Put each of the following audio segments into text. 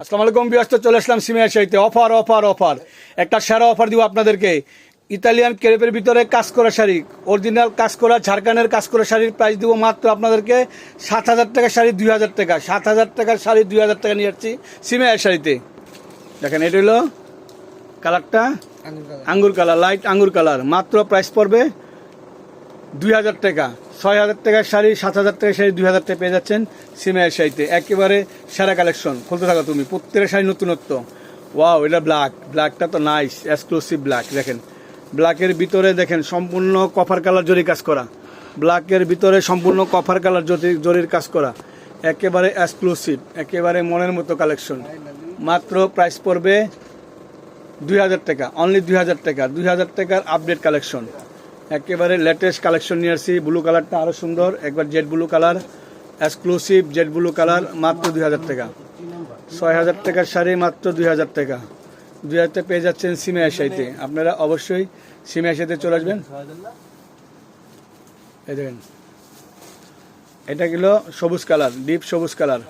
আসসালামু আলাইকুম ব্যস্ত চলে আসলাম সিমিয়া শাড়িতে অফার অফার অফার একটা সেরা অফার দিব আপনাদেরকে। ইতালিয়ান ক্রেপের ভিতরে কাজ করা শাড়ি। অরিজিনাল কাজ করা ঝাড়খানের কাজ করা শাড়ির প্রাইস দিব মাত্র আপনাদেরকে সাত হাজার টাকা শাড়ি দুই হাজার টাকা। সাত হাজার টাকার শাড়ি দুই হাজার টাকা নিয়ে যাচ্ছি সিমিয়া শাড়িতে। দেখেন এটা হলো কালারটা আঙ্গুর কালার। লাইট আঙ্গুর কালার। মাত্র প্রাইস পড়বে দুই হাজার টাকা। ছয় হাজার টাকার শাড়ি, সাত হাজার টাকার শাড়ি দুই হাজার টাকা পেয়ে যাচ্ছেন সিমের শাড়িতে। একেবারে সেরা কালেকশন। খুলতে থাকো তুমি। প্রত্যেকের শাড়ি নতুনত্ব। ওয়াও, এটা ব্ল্যাক ব্ল্যাকটা তো নাইস এক্সক্লুসিভ ব্ল্যাক দেখেন। ব্ল্যাকের ভিতরে দেখেন, সম্পূর্ণ কফার কালার জরি কাজ করা। ব্ল্যাকের ভিতরে সম্পূর্ণ কফার কালার জরির কাজ করা। একেবারে এক্সক্লুসিভ একেবারে মনের মতো কালেকশন। মাত্র প্রাইস পড়বে দুই হাজার টাকা অনলি দুই হাজার টাকা। দুই হাজার টাকার আপডেট কালেকশন একেবারে লেটেস্ট কালেকশন নিয়ে আসছি। ব্লু কালারটা আরও সুন্দর। একবার jade blue colour exclusive jade blue colour মাত্র দুই হাজার টাকা। ছয় হাজার টাকার শাড়ি মাত্র দুই হাজার টাকা। দুই হাজার পেয়ে যাচ্ছেন সিমে আশাইতে। আপনারা অবশ্যই সিমে আশাইতে চলে আসবেন। এই দেখেন। এটা গেল সবুজ কালার ডিপ সবুজ কালার।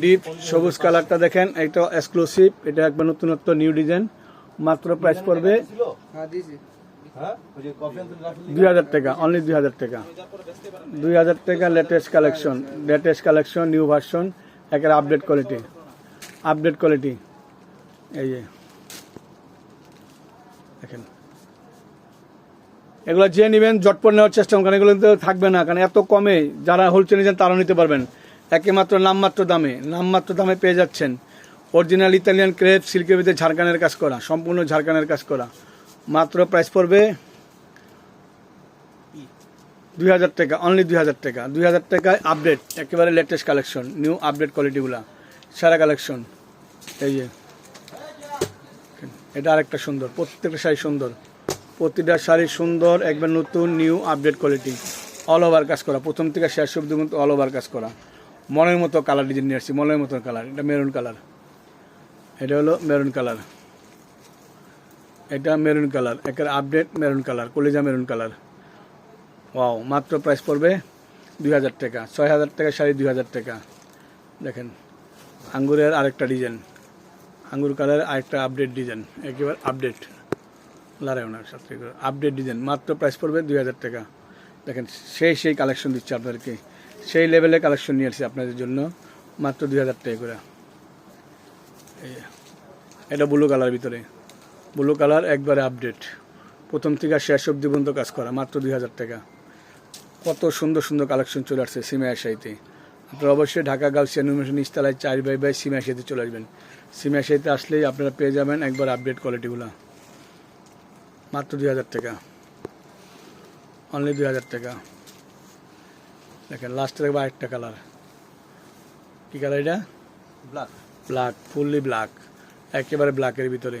ডিপ সবুজ কালারটা দেখেন, এটা এক্সক্লুসিভ এটা একবার নতুনত্ব নিউ ডিজাইন মাত্র প্রাইস পড়বে দুই হাজার টাকা অনলি দুই হাজার টাকা। দুই হাজার টাকা latest collection latest collection new version একের আপডেট কোয়ালিটি আপডেট কোয়ালিটি যে এগুলো যে নেবেন, জটপট নেওয়ার চেষ্টা করুন এগুলো তো থাকবে না, কারণ এত কমে যারা হোলসেল নিয়েছেন তারাও নিতে পারবেন। একেমাত্র নামমাত্র দামে নামমাত্র দামে পেয়ে যাচ্ছেন। অরিজিনাল ইতালিয়ান ক্রেপ সিল্কের ভিতরে ঝাড়খানের কাজ করা, সম্পূর্ণ ঝাড়খানের কাজ করা। মাত্র প্রাইস পড়বে দুই হাজার টাকা অনলি দুই হাজার টাকা। দুই হাজার টাকায় আপডেট একেবারে লেটেস্ট কালেকশন নিউ আপডেট কোয়ালিটিগুলা সারা কালেকশন এই যে, এটা আরেকটা সুন্দর, প্রত্যেকটা শাড়ি সুন্দর। প্রতিটা শাড়ি সুন্দর, একবার নতুন new update quality all over কাজ করা, প্রথম থেকে শেষ অব্দি মতো অল ওভার কাজ করা। মনের মতো কালার ডিজাইন নিয়ে আসছি, মনের মতো কালার এটা মেরুন কালার এটা হলো মেরুন কালার এটা মেরুন কালার একের আপডেট মেরুন কালার কলিজা মেরুন কালার ওয়াও মাত্র প্রাইস পড়বে দুই হাজার টাকা, ছয় হাজার টাকা শাড়ি দুই হাজার টাকা। দেখেন, আঙ্গুরের আরেকটা ডিজাইন আঙ্গুর কালার আরেকটা আপডেট ডিজাইন একেবারে আপডেট লারে ওনার সাথে আপডেট ডিজাইন মাত্র প্রাইস পড়বে দুই হাজার টাকা। দেখেন, সেই সেই কালেকশন দিচ্ছে আপনাদেরকে। সেই লেভেলে কালেকশন নিয়ে আসছি আপনাদের জন্য, মাত্র দুই হাজার টাকা করে। এটা ব্লু কালার ভিতরে। ব্লু কালার একবারে আপডেট প্রথম থেকে শেষ অব্দি পর্যন্ত কাজ করা মাত্র দুই হাজার টাকা। কত সুন্দর সুন্দর কালেকশন চলে আসছে সিমা সাইতে আপনারা অবশ্যই ঢাকা গাউসিয়া নুমেশন ইস্তালায় চার বাই বাই সিমা সাইতে চলে আসবেন। সিমা সাইতে আসলেই আপনারা পেয়ে যাবেন একবার আপডেট কোয়ালিটিগুলো মাত্র দুই হাজার টাকা। অনলি দুই হাজার টাকা। দেখেন লাস্টে দেখব আরেকটা কালার কি কালার এটা? ব্ল্যাক ব্ল্যাক ফুললি ব্ল্যাক একেবারে ব্ল্যাকের ভিতরে।